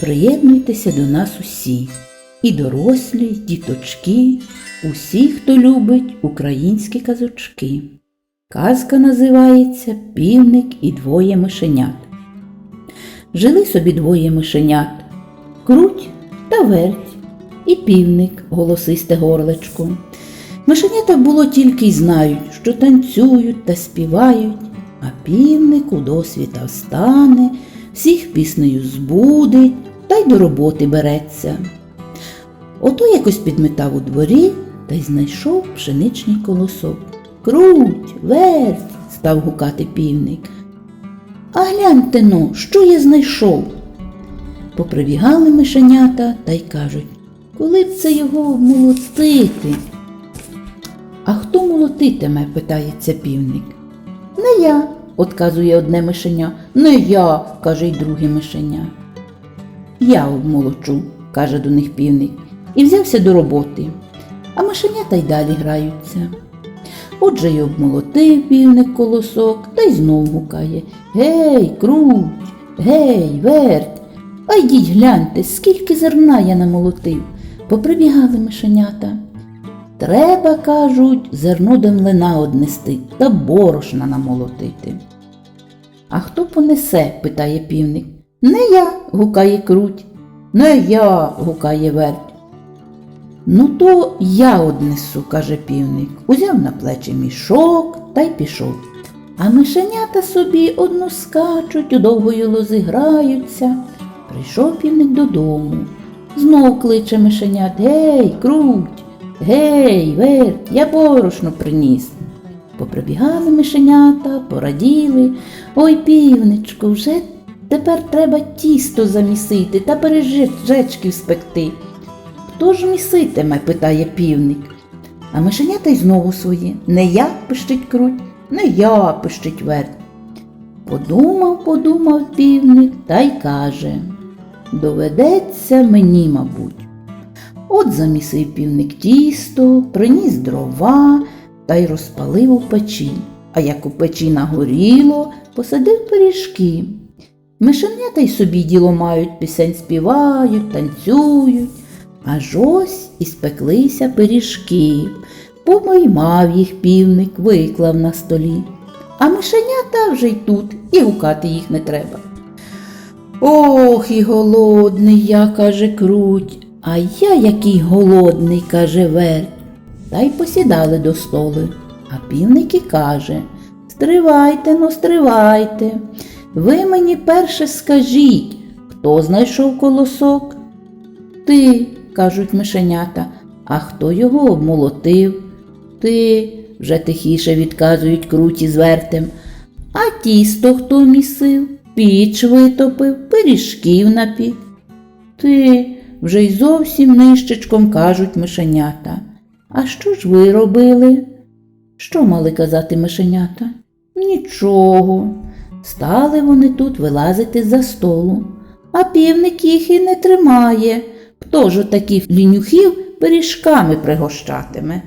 Приєднуйтеся до нас усі, і дорослі, і діточки, усі, хто любить українські казочки. Казка називається Півник і двоє мишенят. Жили собі двоє мишенят круть та верть, і півник голосисте горлечко. Мишенята було тільки й знають, що танцюють та співають, а півник у досвіта встане, всіх піснею збудить та й до роботи береться. Ото якось підметав у дворі та й знайшов пшеничний колосок. Круть, верть, став гукати півник. А гляньте но, що я знайшов? Поприбігали мишенята та й кажуть, коли б це його молотити? А хто молотитиме? питається півник. Не я, отказує одне мишеня. Не я, каже й друге мишеня. Я обмолочу, каже до них півник, і взявся до роботи. А мишенята й далі граються. Отже й обмолотив півник колосок та й знов гукає Гей, круть, гей, верть. А йдіть гляньте, скільки зерна я намолотив. Поприбігали мишенята. Треба, кажуть, зерно до млина однести та борошна намолотити. А хто понесе? питає півник. Не я, гукає круть. Не я, гукає верть. Ну, то я однесу, каже півник. Узяв на плечі мішок та й пішов. А мишенята собі одну скачуть, у довгої лози граються. Прийшов півник додому. Знов кличе мишенят Гей, круть, гей, верть, я борошно приніс. Поприбігали мишенята, пораділи. Ой, півничку, вже тепер треба тісто замісити та пиріжечків спекти. Хто ж міситиме? питає півник. А мишенята й знову своє. Не я пищить круть, не я пищить верть. Подумав, подумав півник та й каже Доведеться мені, мабуть. От замісив півник тісто, приніс дрова та й розпалив у печі. А як у печі нагоріло, посадив пиріжки. Мишенята й собі діло мають, пісень співають, танцюють. Аж ось і спеклися пиріжки. Помиймав їх півник, виклав на столі. А мишенята вже й тут, і гукати їх не треба. Ох, і голодний я, каже круть, а я який голодний, каже верть. Та й посідали до столи. А півник і каже Стривайте, ну, стривайте. Ви мені перше скажіть, хто знайшов колосок? Ти, кажуть мишенята, а хто його обмолотив? Ти, вже тихіше відказують круті з вертем. А тісто хто місив, піч витопив, пиріжків напік. Ти, вже й зовсім нищечком кажуть мишенята. А що ж ви робили? Що мали казати мишенята? Нічого. Стали вони тут вилазити за столу, а півник їх і не тримає. Хто ж таких лінюхів пиріжками пригощатиме?